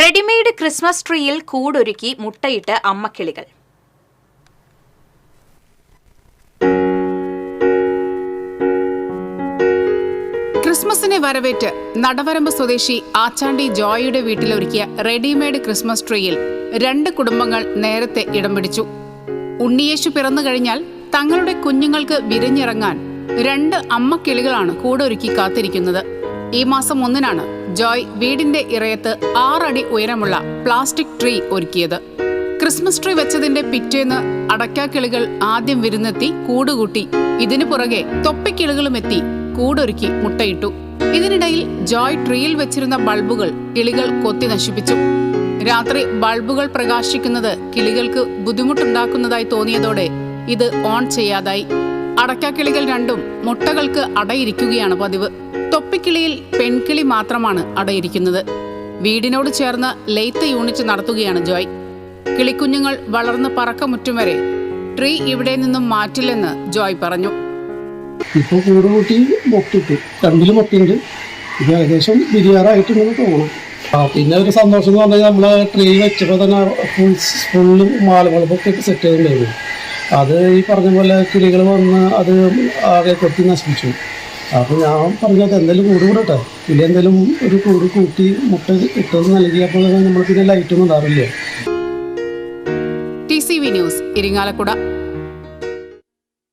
Readymade Christmas ട്രീയിൽ കൂടൊരുക്കി മുട്ടയിട്ട് അമ്മക്കിളികൾ. ക്രിസ്മസിനെ വരവേറ്റ് നടവരമ്പ് സ്വദേശി ആച്ചാണ്ടി ജോയിയുടെ വീട്ടിലൊരുക്കിയ റെഡിമെയ്ഡ് ക്രിസ്മസ് ട്രീയിൽ രണ്ട് കുടുംബങ്ങൾ നേരത്തെ ഇടം പിടിച്ചു. ഉണ്ണിയേശു പിറന്നു കഴിഞ്ഞാൽ തങ്ങളുടെ കുഞ്ഞുങ്ങൾക്ക് വിരിഞ്ഞിറങ്ങാൻ രണ്ട് അമ്മക്കിളികളാണ് കൂടൊരുക്കി കാത്തിരിക്കുന്നത്. ഈ മാസം ഒന്നിനാണ് ജോയ് വീടിന്റെ ഇറയത്ത് ആറടി ഉയരമുള്ള പ്ലാസ്റ്റിക് ട്രീ ഒരുക്കിയത്. ക്രിസ്മസ് ട്രീ വെച്ചതിന്റെ പിറ്റേന്ന് അടക്കാക്കിളികൾ ആദ്യം വിരുന്നെത്തി കൂടുകൂട്ടി. ഇതിനു പുറകെ തൊപ്പിക്കിളികളും എത്തി കൂടൊരുക്കി മുട്ടയിട്ടു. ഇതിനിടയിൽ ജോയ് ട്രീയിൽ വെച്ചിരുന്ന ബൾബുകൾ കിളികൾ കൊത്തി നശിപ്പിച്ചു. രാത്രി ബൾബുകൾ പ്രകാശിക്കുന്നത് കിളികൾക്ക് ബുദ്ധിമുട്ടുണ്ടാക്കുന്നതായി തോന്നിയതോടെ ഇത് ഓൺ ചെയ്യാതായി. അടക്കാക്കിളികൾ രണ്ടും മുട്ടകൾക്ക് അടയിരിക്കുകയാണ് പതിവ്. തൊപ്പിക്കിളിയിൽ പെൺകിളി മാത്രമാണ് അടയിരിക്കുന്നത്. വീടിനോട് ചേർന്ന് ലെയ്ത്ത് യൂണിറ്റ് നടത്തുകയാണ് ജോയ്. കിളിക്കുഞ്ഞുങ്ങൾ വളർന്ന് പറക്കമുറ്റും വരെ ട്രീ ഇവിടെ നിന്നും മാറ്റില്ലെന്ന് ജോയ് പറഞ്ഞു. ഇപ്പോൾ കൂട് കൂട്ടി മുട്ടിട്ടു മുട്ടയുണ്ട് ഇത് ഏകദേശം ആ പിന്നെ ഒരു സന്തോഷം എന്ന് പറഞ്ഞാൽ നമ്മൾ ട്രീ വെച്ചപ്പോൾ തന്നെ ഫുൾ ഫുള്ളും മാലവളപ്പൊക്കെ സെറ്റ് ചെയ്തിട്ടുണ്ടായിരുന്നു. അത് ഈ പറഞ്ഞ പോലെ കിളികൾ വന്ന് അത് ആകെ കൊത്തി നശിപ്പിച്ചു. അപ്പോൾ ഞാൻ പറഞ്ഞത് എന്തെങ്കിലും കൂട് കൂടട്ടെ. ഇല്ല എന്തെങ്കിലും ഒരു കൂട് കൂട്ടി മുട്ട ഇട്ടത് നൽകിയപ്പോൾ നമ്മൾ പിന്നെ ലൈറ്റൊന്നും ഉണ്ടാവില്ലേ. T C V news Irinjalakuda.